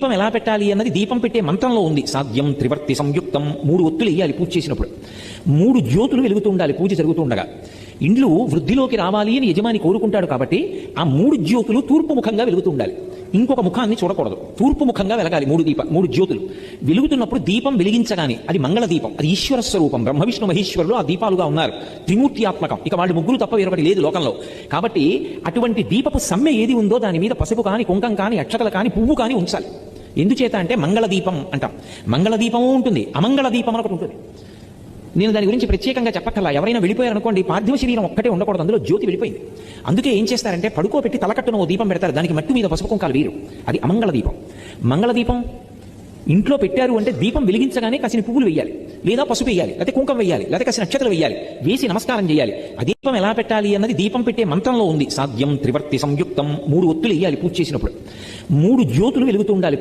దీపం ఎలా పెట్టాలి అన్నది దీపం పెట్టే మంత్రంలో ఉంది. సాధ్యం త్రివర్తి సంయుక్తం. మూడు ఒత్తులు వేయాలి పూజ చేసినప్పుడు. మూడు జ్యోతులు వెలుగుతూ ఉండాలి పూజ జరుగుతూ ఉండగా. ఇండ్లు వృద్ధిలోకి రావాలి అని యజమాని కోరుకుంటాడు కాబట్టి ఆ మూడు జ్యోతులు తూర్పు ముఖంగా వెలుగుతూ ఉండాలి. ఇంకొక ముఖాన్ని చూడకూడదు. తూర్పు ముఖంగా వెలగాలి మూడు దీప మూడు జ్యోతులు. వెలుగుతున్నప్పుడు దీపం వెలిగించగానే అది మంగళ దీపం అది ఈశ్వర స్వరూపం. బ్రహ్మ విష్ణు మహేశ్వరులు ఆ దీపాలుగా ఉన్నారు. త్రిమూర్తియాత్మకం. ఇక వాళ్ళు ముగ్గురు తప్ప వేరొకటి లేదు లోకంలో. కాబట్టి అటువంటి దీపపు సమ్మె ఏది ఉందో దాని మీద పసుపు కానీ కుంకం కానీ అక్షతలు కానీ పువ్వు కానీ ఉంచాలి. ఎందుచేత అంటే మంగళ దీపం అంటాం. మంగళదీపము ఉంటుంది. అమంగళ దీపం అని ఒకటి ఉంటుంది. నేను దాని గురించి ప్రత్యేకంగా చెప్పక్కర్లా. ఎవరైనా వెళ్ళిపోయారనుకోండి పార్థివ శరీరం ఒక్కటే ఉండకూడదు. అందులో జ్యోతి వెళ్ళిపోయింది. అందుకే ఏం చేస్తారంటే పడుకోబెట్టి తలకట్టున ఓ దీపం పెడతారు. దానికి మట్టి మీద పసుపు కుంకాలు వీరు. అది అమంగళ దీపం మంగళ దీపం ఇంట్లో పెట్టారు అంటే దీపం వెలిగించగానే కాసిన పువ్వులు వేయాలి లేదా పసుపు వేయాలి లేకపోతే కుంకం వేయాలి లేకపోతే కాసిన నక్షత్రం వేయాలి వేసి నమస్కారం చేయాలి. ఆ దీపం ఎలా పెట్టాలి అన్నది దీపం పెట్టే మంత్రంలో ఉంది. సాధ్యం త్రివర్తి సంయుక్తం. మూడు ఒత్తులు వేయాలి పూజ చేసినప్పుడు. మూడు జ్యోతులు వెలుగుతూ ఉండాలి.